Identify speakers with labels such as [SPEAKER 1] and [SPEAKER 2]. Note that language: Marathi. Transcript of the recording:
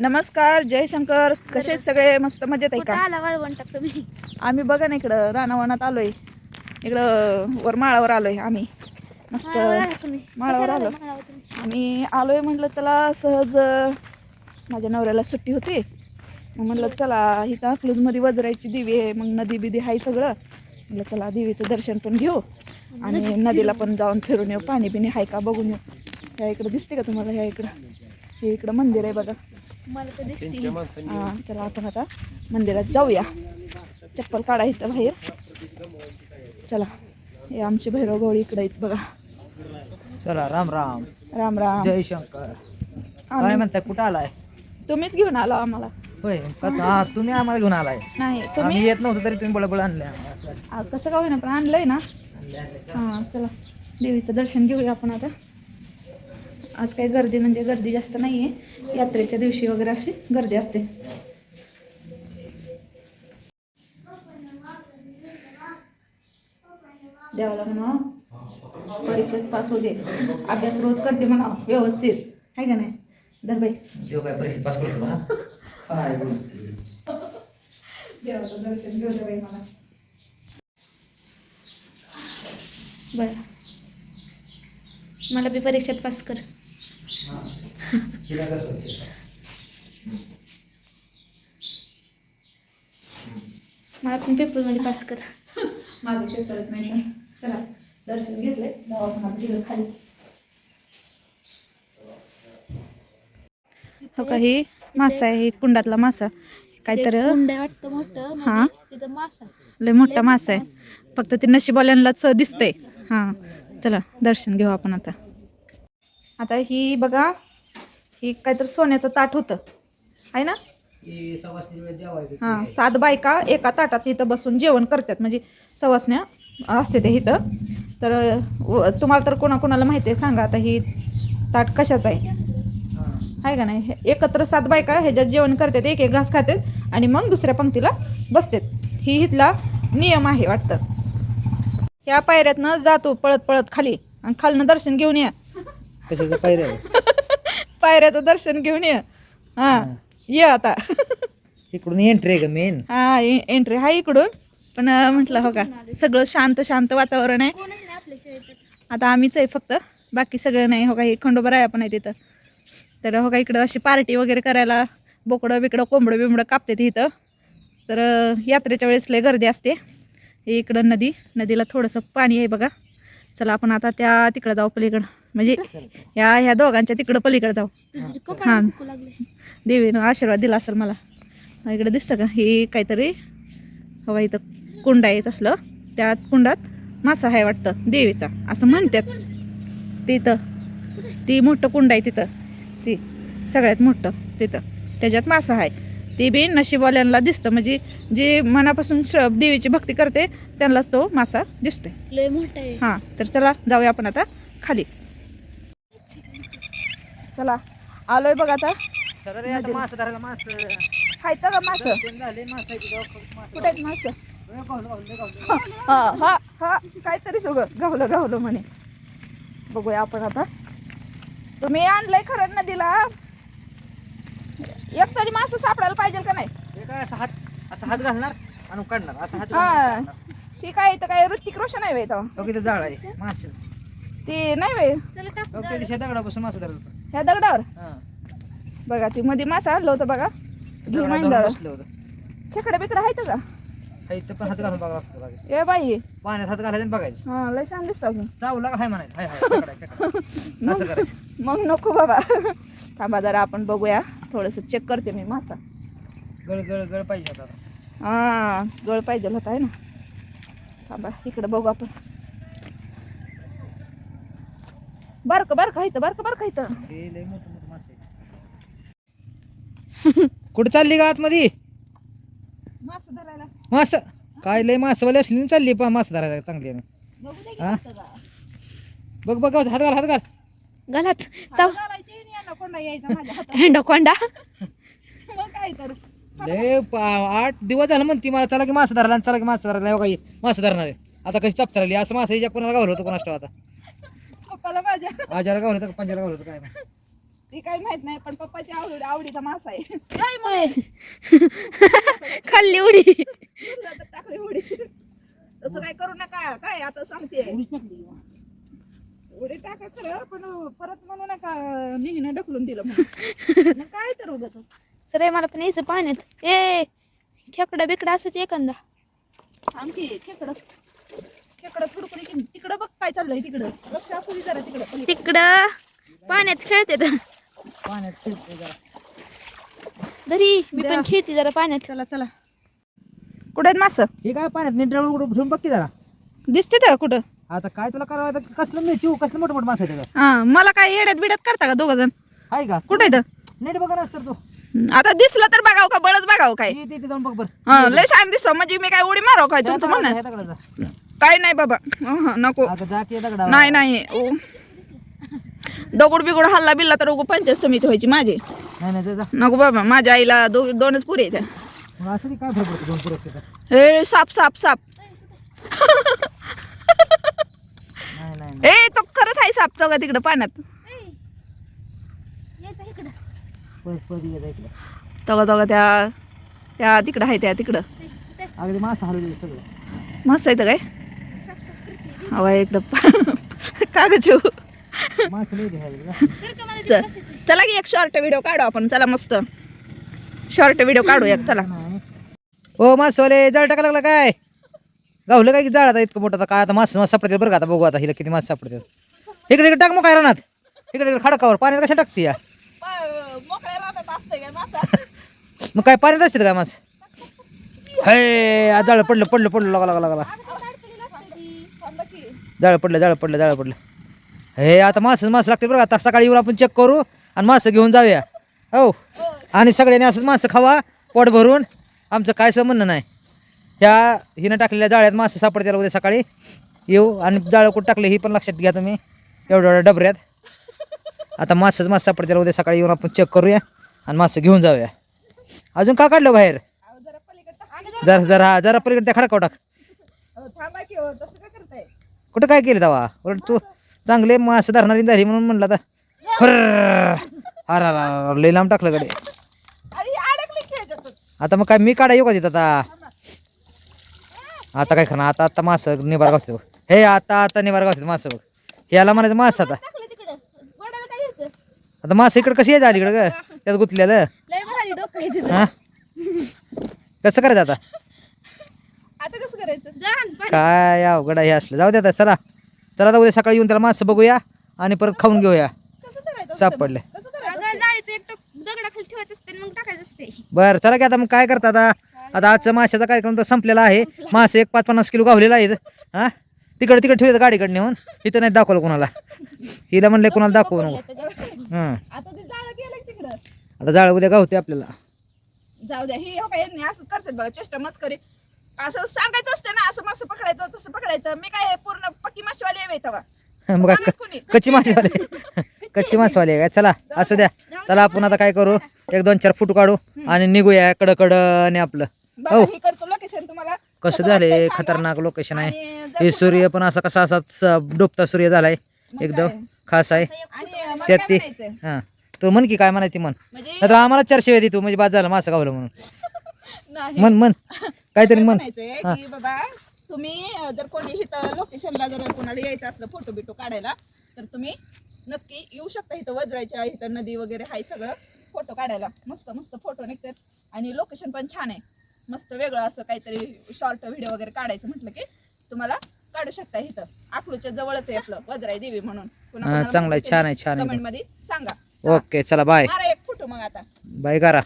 [SPEAKER 1] नमस्कार जय शंकर. कसे सगळे? मस्त मजेत आहे का?
[SPEAKER 2] आला वाळवण टाकतो मी
[SPEAKER 1] आम्ही बघा ना इकडं रानावनात आलोय. इकडं वर माळावर आलोय आम्ही. मस्त
[SPEAKER 2] माळावर आला?
[SPEAKER 1] आम्ही आलोय म्हटलं चला सहज माझ्या नवऱ्याला सुट्टी होती. मग म्हटलं चला इथं अकलूजमध्ये वजरायची देवी आहे मग नदी बिदी आहे सगळं. म्हटलं चला देवीचं दर्शन पण घेऊ. आणि नदीला पण जाऊन फिरून येऊ. पाणी बिणी आहे का बघून येऊ. ह्या इकडं दिसते का तुम्हाला? ह्या इकडं. हे इकडं मंदिर आहे बघा.
[SPEAKER 2] तर
[SPEAKER 1] हा चला आपण आता मंदिरात जाऊया. चप्पल काढा इथं बाहेर. चला हे आमचे भैरव गवळी इकडे आहेत बघा.
[SPEAKER 3] चला राम राम.
[SPEAKER 1] राम राम.
[SPEAKER 3] जय शंकर. काय म्हणताय कुठं आलाय?
[SPEAKER 1] तुम्हीच घेऊन आला आम्हाला.
[SPEAKER 3] होय का- हा तुम्ही आम्हाला घेऊन आलाय.
[SPEAKER 1] नाही
[SPEAKER 3] आम्ही
[SPEAKER 1] तुम्ही
[SPEAKER 3] येत नव्हतो तरी तुम्ही बळबळ आणले आम्हाला.
[SPEAKER 1] आ, कसं का होईना पण आणलंय ना. हां चला. देवीचं दर्शन घेऊया आपण आता. आज काही गर्दी म्हणजे गर्दी जास्त नाही आहे यात्रेच्या दिवशी वगैरे अशी गर्दी असते. देवाला म्हणा परीक्षेत पास होऊ दे. अभ्यास रोज करते म्हणा व्यवस्थित. आहे का नाही? धर बाई.
[SPEAKER 3] जीव काय परीक्षेत पास करतो काय
[SPEAKER 1] देवाचं दर्शन घेऊ दे बाई मला.
[SPEAKER 2] बरं. मला बी परीक्षेत पास कर. मला पण पेपरमध्ये पास कर.
[SPEAKER 1] माझं पेपरच नाही पण चला दर्शन घेतलंय. दवाखान्यात गेलो खाली. हो काही मासा आहे कुंडातला मासा. काहीतरी
[SPEAKER 2] वाटतं मोठं
[SPEAKER 1] हा.
[SPEAKER 2] नदीत, तिथं मासा
[SPEAKER 1] लय मोठा मासा आहे. फक्त ते नशिबवाल्यांनाच दिसतंय. हां चला दर्शन घेऊ आपण आता. आता ही बघा ही काहीतरी सोन्याचं ताट होतं. आहे ना? हां सात बायका एका ताटात इथं बसून जेवण करतात. म्हणजे सवासण्या असते ते इथं. तर तुम्हाला तर कोणाकोणाला माहिती आहे सांगा आता ही ताट कशाचं आहे. आहे का नाही? हे एकत्र सात बायका ह्याच्यात जेवण करतात एक एक घास खातात आणि मग दुसऱ्या पंक्तीला बसतात. ही इथला नियम आहे वाटतं. ह्या पायऱ्यातनं जातो पळत पळत खाली. आणि खालनं दर्शन घेऊन ये.
[SPEAKER 3] कशाचं पायऱ्या
[SPEAKER 1] पायऱ्याचं दर्शन घेऊन ये. हां ये आता.
[SPEAKER 3] इकडून एंट्री आहे का मेन
[SPEAKER 1] हा एंट्री हा इकडून. पण म्हटलं हो का सगळं शांत शांत वातावरण आहे. आता आम्हीच आहे फक्त. बाकी सगळं नाही हो का हे खंडोबा आहे पण आहे तिथं. तर हो का इकडं अशी पार्टी वगैरे करायला बोकडं बिकडं कोंबडं बिंबडं कापते ते इथं. तर यात्रेच्या वेळेस लय गर्दी असते. हे इकडं नदी नदीला थोडंसं पाणी आहे बघा. चला आपण आता त्या तिकडं जाऊ पलीकडं. म्हणजे या ह्या दोघांच्या तिकडं पलीकडं जाऊ. हा. देवीनं आशीर्वाद दिला असेल मला. इकडं दिसतं का? हे काहीतरी का इथं कुंड आहे तसलं त्या कुंडात मासा आहे वाटतं देवीचा. असं म्हणतात. तिथं. ती मोठं कुंड आहे तिथं. ती सगळ्यात मोठं तिथं. त्याच्यात मासा आहे. ते बी नशीबवाल्यांना दिसतं. म्हणजे जे मनापासून देवीची भक्ती करते त्यांनाच तो मासा दिसतोय. हां तर चला जाऊया आपण आता खाली. चला. आलोय बघ आता.
[SPEAKER 3] चला रे आता मास धरायला मास.
[SPEAKER 1] खायचं का मासं?
[SPEAKER 3] झाले मासाची
[SPEAKER 1] कुठे आहेत मासं? हा हा हा काहीतरी सगळं. गावलं गावलं म्हणे. बघूया आपण आता. तुम्ही आणलंय खरं नदीला. एक तरी मासं सापडायला पाहिजे का नाही?
[SPEAKER 3] काय असं हात असं हात घालणार आणि काढणार असं हात
[SPEAKER 1] हा.
[SPEAKER 3] घालणार.
[SPEAKER 1] ती काय ऋतिक रोशन आहे
[SPEAKER 3] जाळ आहे मास.
[SPEAKER 1] ती नाही वे
[SPEAKER 2] चला टाकू
[SPEAKER 3] त्या दिवशी दगडापासून मास धरत.
[SPEAKER 1] ह्या दगडावर. बघा ती मध्ये मासा आणलं होतं बघा. घेऊन आणलं
[SPEAKER 3] होतं.
[SPEAKER 1] खेकडे बिकडे आहेत का?
[SPEAKER 3] इथं पण हात घालून बघावं लागतं बघा.
[SPEAKER 1] ए बाई.
[SPEAKER 3] पाण्यात हात घालायचं आणि बघायचं.
[SPEAKER 1] हा लय छान दिसतं अजून.
[SPEAKER 3] चावला का हाय म्हणायचं? हाय हाय खेकडा आहे, खेकडा आहे. असं करायचं.
[SPEAKER 1] मग नको बाबा. थांबा जरा आपण बघूया. थोडंसं चेक करते मी मासा.
[SPEAKER 3] गळ गळ गळ पाहिजे आता.
[SPEAKER 1] हा गळ पाहिजे होता आहे ना. थांबा इकडे बघू आपण. बारकं बारकं इथं बारकं बारकं इथं
[SPEAKER 3] कुठं चालली का आतमध्ये
[SPEAKER 1] मास धरायला.
[SPEAKER 3] मास? काय लय मासवाली असली ना चालली पा मास धरायला चांगली आहे.
[SPEAKER 1] बघू दे
[SPEAKER 3] हा? बघ बघ हात घाल हात घाल.
[SPEAKER 2] घालात. चाव.
[SPEAKER 1] घालायची आणि यांना कोंडा यायचा माझ्या हातात.
[SPEAKER 2] हेंडोकोंडा
[SPEAKER 1] मग काय तर.
[SPEAKER 3] लय पा- आठ दिवस झालं म्हणती मला चला की मास धरला आणि चला की मास धरला नाही बघा मास धरणार आहे. आता कशी चाप चालली असं मास याच्या कोणाला गावलं होतं कोणास ठाऊक आता?
[SPEAKER 1] पप्पाला माझ्या
[SPEAKER 3] आजारा गावलं होतं का? पंजाला गावलं होतं? काय माहीत.
[SPEAKER 1] ती काय माहीत नाही पण पप्पाची आवड आवडीचा मासा आहे.
[SPEAKER 2] खाल्ली उडी.
[SPEAKER 1] तर टाकली उडी. तसं काय करू नका. काय आता सांगते. उडी टाका खरं पण परत म्हणू नका. निघणे ढकलून दिलं म्हणून. काय तर उगत
[SPEAKER 2] सर मला पण यायचं पाण्यात. ए खेकडा बिकडा असंच एखादा.
[SPEAKER 1] थांब की खेकडं. तिकडं बघ काय चाललंय तिकडं. लक्ष असू दे जरा तिकडं.
[SPEAKER 2] तिकडं पाण्यात खेळते तर.
[SPEAKER 3] पाण्यात फिरतोय जरा.
[SPEAKER 2] तरी मी
[SPEAKER 1] द्या.
[SPEAKER 2] पण खेळते जरा पाण्यात.
[SPEAKER 1] चला चला. कुठे आहेत मास?
[SPEAKER 3] हे काय पाण्यात नीट डोळं उघडून फिरून बघ की जरा.
[SPEAKER 1] दिसते का कुठं?
[SPEAKER 3] आता काय तुला करावं आता? कसलं मी चिव कसलं मोठं मोठं आहे
[SPEAKER 1] हा मला काय येड्यात बिड्यात करता का दोघ जण?
[SPEAKER 3] आहे का?
[SPEAKER 1] कुठे
[SPEAKER 3] नीट बघा नसतं तू.
[SPEAKER 1] आता दिसलं तर बघाव का? बळच बघाव काय?
[SPEAKER 3] ये ते जाऊन बघ बरं.
[SPEAKER 1] हा लय छान दिसतो म्हणजे मी काय उडी माराव काय? तुमचं म्हणणं
[SPEAKER 3] ह्या दगडाचा.
[SPEAKER 1] काय नाही बाबा. नको. नाही नाही. ओ. दगड बिगड हल्ला बिल्ला तर उगो पंचायत समिती व्हायची माझी. नको बाबा माझ्या आईला दो दोनच पुरे हे साप साप साप.
[SPEAKER 3] नाही नाही नाही.
[SPEAKER 1] ए तो खरंच आहे साप तो का तिकडं पाण्यात. तगा तगा त्या त्या तिकडं आहे त्या तिकडं.
[SPEAKER 3] अगदी मासा
[SPEAKER 1] आहे काय? हवा इकडं.
[SPEAKER 2] डप्पा का मला
[SPEAKER 1] चला की एक शॉर्ट व्हिडिओ काढू आपण. चला मस्त. शॉर्ट व्हिडिओ काढू एक. चला.
[SPEAKER 3] ओ मासवाले जाळ टाका लागला काय? गावलं काय की जाळ आता इतकं मोठं? आता काय आता मास मास सापडते बरं का आता? बघू आता हिला किती मास सापडतात इकडे इकडे टाक मग काय रानात. इकडे इकडे खडकावर. पाण्यात कशा टाकते या?
[SPEAKER 1] काय
[SPEAKER 3] मग काय पाण्यात असते काय मास? हे आज जाळ पडलं पडलं पडलं. लागला लागला लागला. जाळ पडलं जाळ पडलं जाळ पडलं. हे आता मास मास लागते बरं आता सकाळी येऊन आपण चेक करू आणि मासं घेऊन जाऊया. हो. आणि सगळ्यांनी असंच मासं खावा पोट भरून. आमचं काय संबंध नाही. ह्या हिनं टाकलेल्या जाळ्यात मासं सापडते उद्या सकाळी. येऊ आणि जाळं कुठं टाकले ही पण लक्षात घ्या तुम्ही. एवढ्या एवढ्या डबऱ्यात. आता मासच मास सापडते उद्या सकाळी येऊन आपण चेक करूया आणि मासं घेऊन जाऊया. अजून का काढलं बाहेर? जरा जरा हा जरा पलीकडे त्या खडकाव टाक. कुठं काय केलं तवा उलट तू चांगले मास धरणारी झाली म्हणून म्हणलं आता. अरे लांब टाकलं कडे. आता मग काय मी काढा येऊ का तिथं आता? आता काय करणार आता आता मास निभार गावते बघ. हे आता आता निभार गावते मास बघ. याला म्हणायचं मास आता.
[SPEAKER 2] टाकलं तिकडं. गोडाला काय घ्यायचं?
[SPEAKER 3] आता मास इकडे कशी यायचं अलीकडं ग? त्यात गुतलेलं.
[SPEAKER 2] लय डोकं.
[SPEAKER 3] हा? कसं करायचं आता
[SPEAKER 1] आता कसं करायचं
[SPEAKER 2] जा आणि पाणी-
[SPEAKER 3] काय अवघड आहे हे असलं. जाऊ दे आता चला. चला आता उद्या सकाळी येऊन त्याला मासं बघूया आणि परत खाऊन घेऊया. सापडले
[SPEAKER 1] कसं करायचं
[SPEAKER 2] अगं जाळीचं एक टोक दगडाखाली ठेवायचं असते आणि मग टाकायचं असते.
[SPEAKER 3] बरं चला की आता मग काय करता आता? आता आजचा माशाचा कार्यक्रम तर संपलेला आहे. मासे एक पाच पन्नास किलो गावलेला आहे. हा? तिकडे तिकडे ठेवले गाडीकडे नेऊन इथं नाही दाखवलं कोणाला. हिला म्हणलं कोणाला दाखवू नको. हं.
[SPEAKER 1] आता ते जाळं गेलं तिकडं.
[SPEAKER 3] आता जाळ उद्या गावते आपल्याला.
[SPEAKER 1] जाऊ द्या हे हो असंच करतात बघा चेष्टा मस्करी. असं सांगायचं असतं ना असं मासं पकडायचं तसं पकडायचं. मी काय पूर्ण पक्की माशीवाली आहे तेव्हा. सांगत कोणी?
[SPEAKER 3] कच्ची मासवाले. कच्ची मासवाले काय चला असू द्या. चला आपण आता काय करू? एक दोन चार फोटो काढू आणि निघूया कडकडने आपलं.
[SPEAKER 1] बघा
[SPEAKER 3] हो.
[SPEAKER 1] इकडचं लोकेशन तुम्हाला
[SPEAKER 3] कसं झालंय?
[SPEAKER 1] सांगा.
[SPEAKER 3] खतरनाक लोकेशन आहे.
[SPEAKER 1] आणि जर
[SPEAKER 3] हे सूर्य पण असा कसा असाच डुबता सूर्य झालाय.
[SPEAKER 1] मग
[SPEAKER 3] एकदम? खास आहे.
[SPEAKER 1] आणि
[SPEAKER 3] त्यात
[SPEAKER 1] काय
[SPEAKER 3] ते? हा. तू म्हण की काय म्हणायची म्हण?
[SPEAKER 1] म्हणजे
[SPEAKER 3] तर आम्हाला चर्चा येते तू म्हणजे बाद झालं मासं गावलं म्हणून.
[SPEAKER 1] नाही.
[SPEAKER 3] म्हण म्हण. काहीतरी म्हण.
[SPEAKER 1] म्हणायचंय की बाबा तुम्ही जर कोणी इथं लोकेशनला जर कोणाला यायचं असलं फोटो बिटो काढायला तर तुम्ही नक्की येऊ शकता इथं वज्रायच्या इथं नदी वगैरे आहे सगळं फोटो काढायला. मस्त मस्त फोटो निघतात. आणि लोकेशन पण छान आहे. मस्त वेगळं असं काहीतरी शॉर्ट व्हिडिओ वगैरे काढायचं म्हटलं की तुम्हाला काढू शकता इथं. अकलूच्या जवळच आहे आपलं वज्राई देवी म्हणून.
[SPEAKER 3] हा, चांगलं आहे, छान आहे, छान आहे.
[SPEAKER 1] कमेंटमध्ये सांगा.
[SPEAKER 3] ओके चला बाय
[SPEAKER 1] मारा एक फोटो मग आता.
[SPEAKER 3] बाय करा.